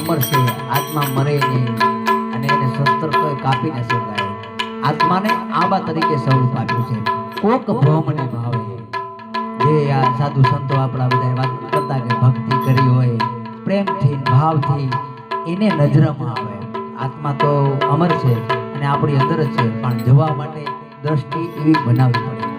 અમર છે આત્મા મરે નહીં અને એને શસ્ત્ર કોઈ કાપી ન શકાય આત્માને આબા તરીકે સ્વરૂપ આપ્યું છે. કોક ભ્રમને ભાવે. જે આ સાધુ સંતો આપણા બધા વાત કરતા કે ભક્તિ કરી હોય, પ્રેમથી, ભાવથી, એને નજરમાં આવે. આત્મા તો અમર છે અને આપણી અંદર જ છે, પણ જવા માટે દ્રષ્ટિ એવી બનાવવી પડે.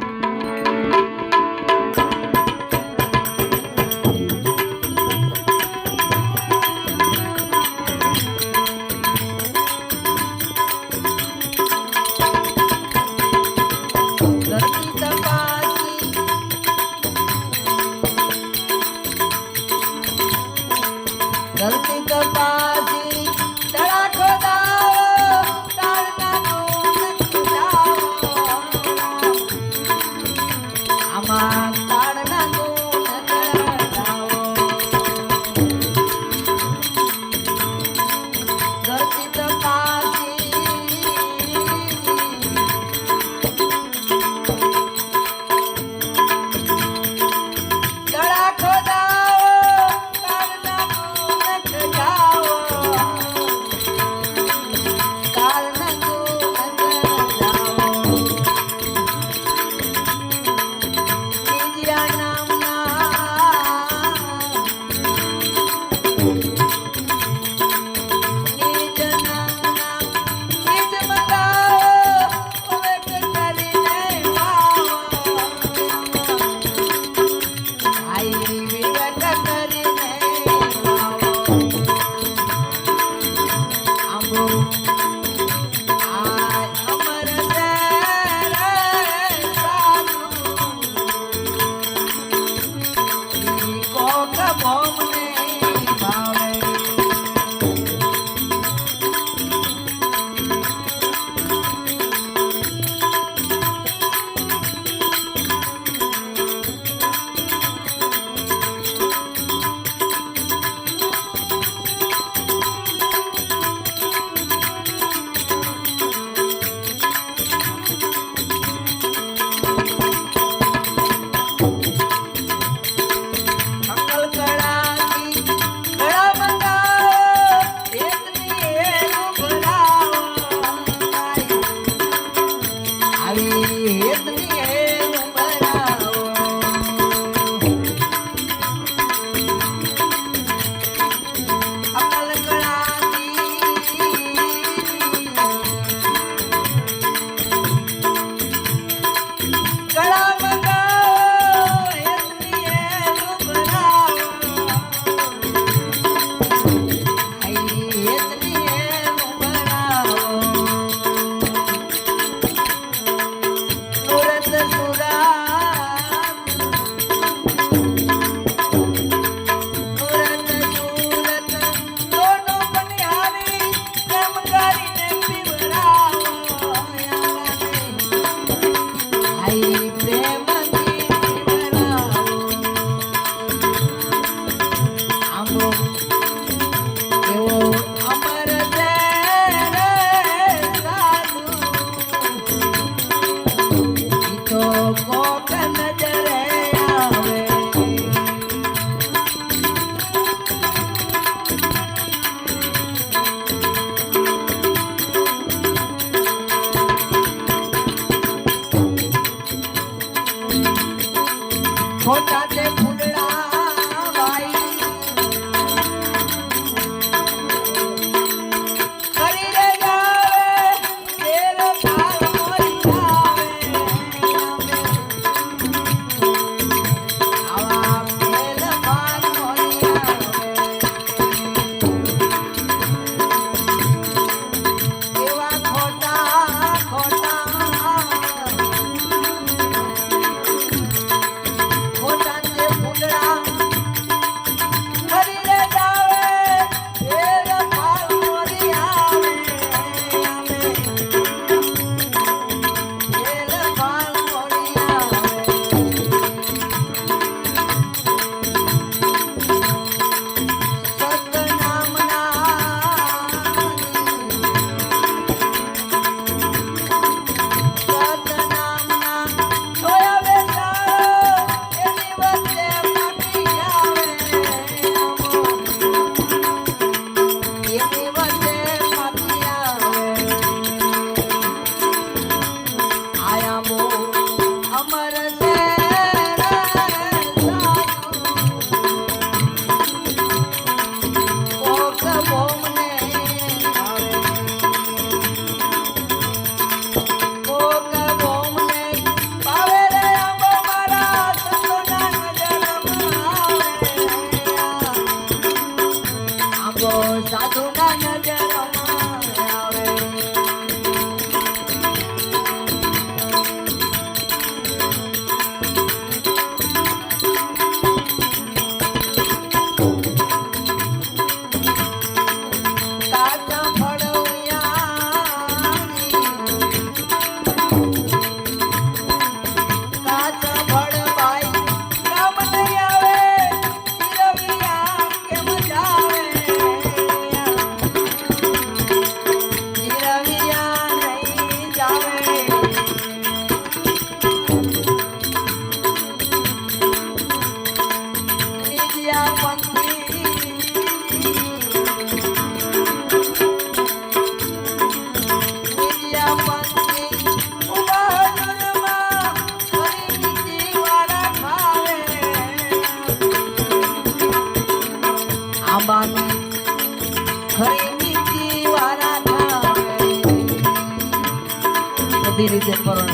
બધી રીતે કરોડ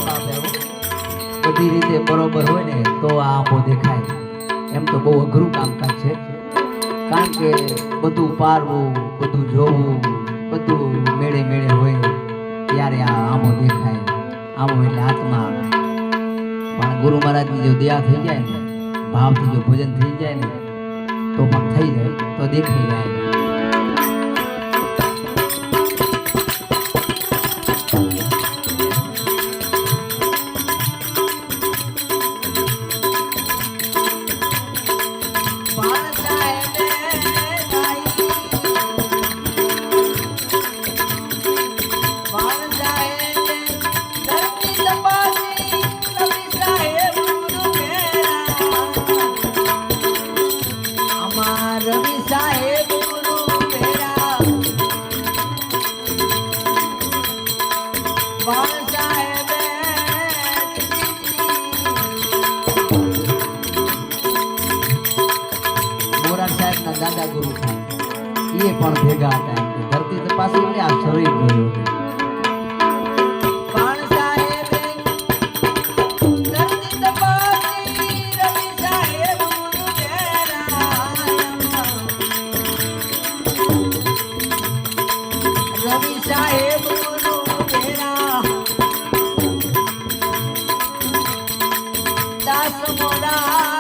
બધી રીતે બરોબર હોય ને તો આ આંબો દેખાય. એમ તો બહુ અઘરું કામકાજ છે. કારણ કે બધું પારવું બધું જોવું, બધું મેળે મેળે હોય ત્યારે આ આંબો દેખાય. આંબો એટલે આત્મા. આવે પણ ગુરુ મહારાજની જો દયા થઈ જાય ને, ભાવથી જો ભોજન થઈ જાય ને, તો પણ થઈ જાય, તો દેખાઈ જાય. દાદા ગુરુ થાય એ પણ ભેગા હતા ધરતી તપાસી એટલે આ શરીર જોયું दा